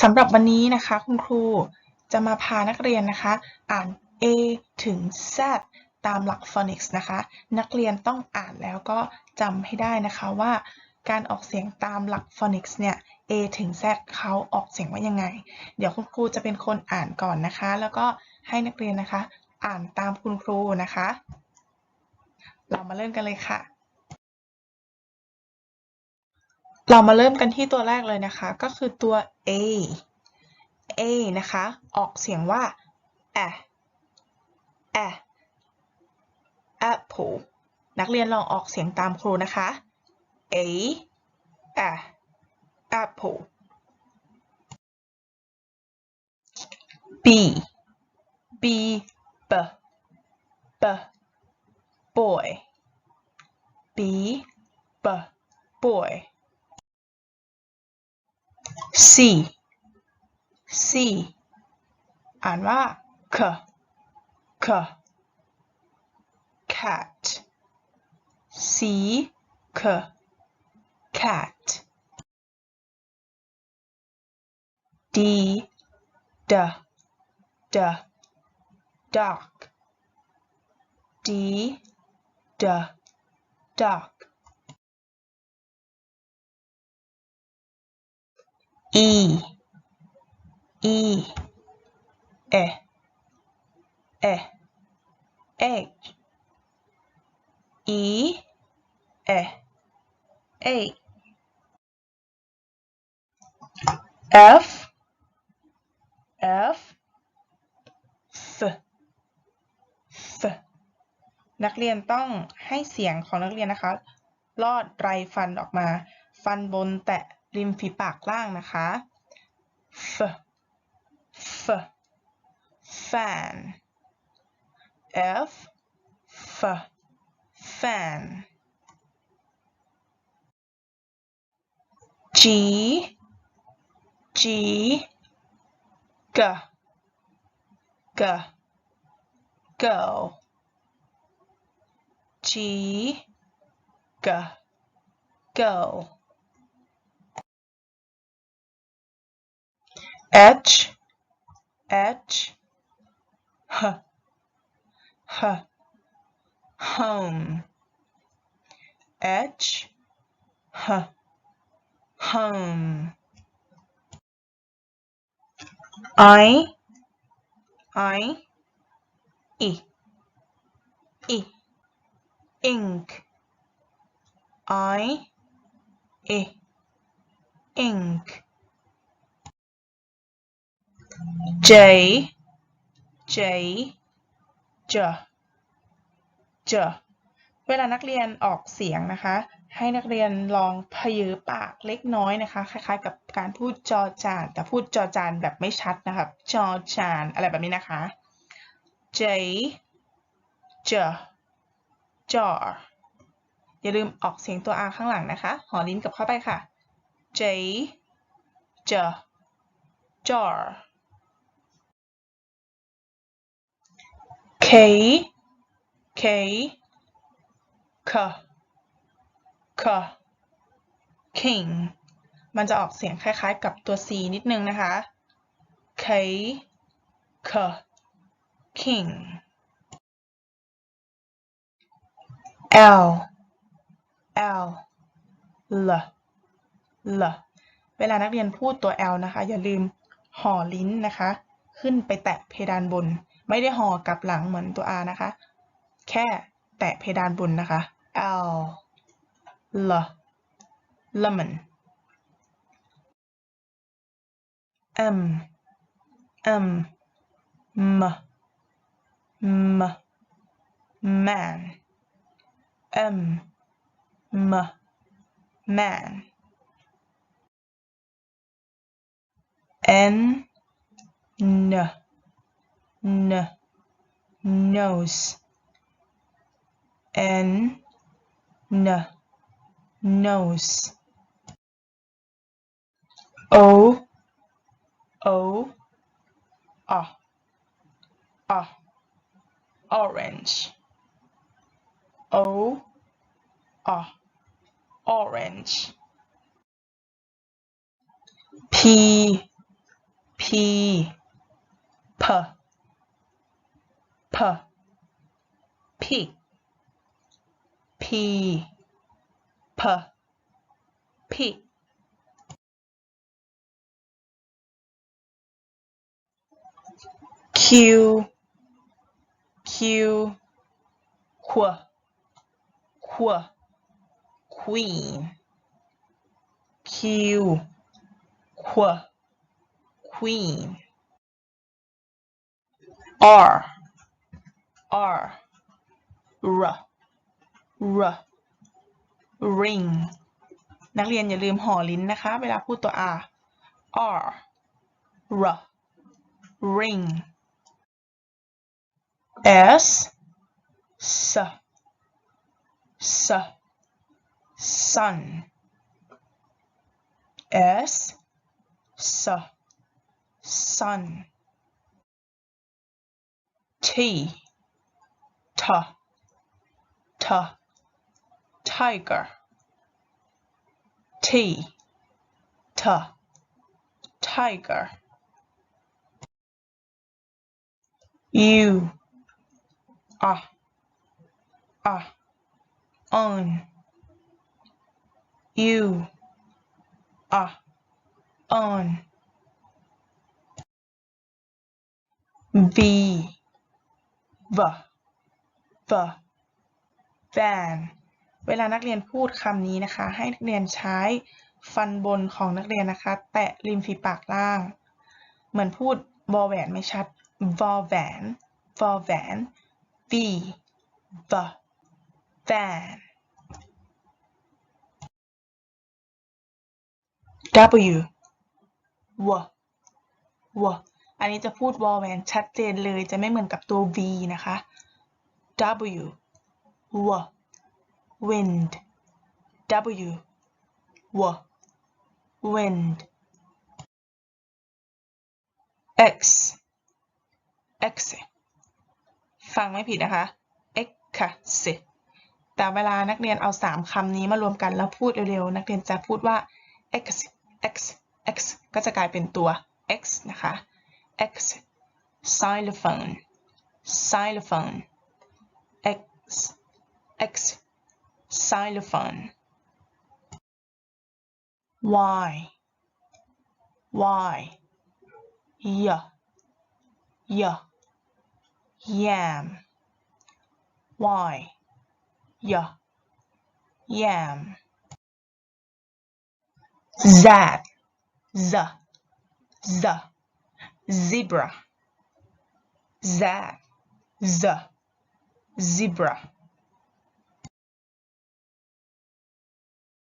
สำหรับวันนี้นะคะคุณครูจะมาพานักเรียนนะคะ อ่าน A ถึง Z ตามหลัก phonics นะคะ นักเรียนต้องอ่านแล้วก็จำให้ได้นะคะว่าการออกเสียงตามหลัก phonics เนี่ย A ถึง Z เขาออกเสียงว่ายังไง เดี๋ยวคุณครูจะเป็นคนอ่านก่อนนะคะ แล้วก็ให้นักเรียนนะคะ อ่านตามคุณครูนะคะ เรามาเริ่มกันเลยค่ะ เรามาเริ่มกันที่ตัวแรกเลยนะคะ ก็คือตัว A A นะคะ ออกเสียงว่า a a apple นักเรียนลองออกเสียงตามครูนะคะ A a apple B B b b boy B b boy C C อ่านว่า k k cat C k cat D d d dog D d dog E E E E egg E E egg F F F F นักเรียนต้องให้เสียงของนักเรียนนะคะ ลอดไรฟันออกมา ฟันบนแตะ ริมฝีปากล่างนะคะ F F fan F F fan G G G G girl G G girl H H H. H. Home. H H. Home. I. I. E. E. Ink. I. E. Ink J J J J เวลานักเรียนออกเสียงนะคะ ให้นักเรียนลองพยือปากเล็กน้อยนะคะ คล้ายๆ กับการพูดจอจาน แต่พูดจอจานแบบไม่ชัดนะครับจอจานอะไรแบบนี้นะคะ J J J อย่าลืมออกเสียงตัว R ข้างหลังนะคะ หอลิ้นกลับเข้าไปค่ะ J J jar K K K K king มันจะออกเสียงคล้ายๆกับตัว C นิดนึงนะคะ K K king L L L L เวลานักเรียนพูดตัว L นะคะ อย่าลืมห่อลิ้นนะคะ ขึ้นไปแตะเพดานบน ไม่ได้ห่อกลับหลังเหมือนตัว R นะคะ แค่แตะเพดานบนนะคะ L L lemon M M M M man M M man N N N nose. N N nose. O O ah ah orange. O ah orange. P p p pig p. P. Q. Q. Qu qu queen. Q. Qu queen. R r r r ring นักเรียนอย่าลืมห่อลิ้นนะคะ เวลาพูดตัว r r r ring s s s sun s s sun t t t tiger. T t tiger. U ah ah on u ah on v v v van เวลานักเรียนพูดคำนี้นะคะ ให้นักเรียนใช้ฟันบนของนักเรียนนะคะ แตะริมฝีปากล่าง เหมือนพูดวอแหวนไม่ชัดวอแหวนวอแหวน v v van w w w อันนี้จะพูดวอแหวนชัดเจนเลยจะไม่เหมือนกับตัว v นะคะ w w wind w w wind x x ฟังไม่ผิดนะคะ x ค่ะ s แต่เวลานักเรียนเอาสามคำนี้มารวมกันแล้วพูดเร็วๆ นักเรียนจะพูดว่า x x x ก็จะกลายเป็นตัว x นะคะ x xylophone xylophone x x xylophone y. Y. Y. Y. Yam. Y. Y. Yam. Z. Z. Z. Zebra. Z. Z zebra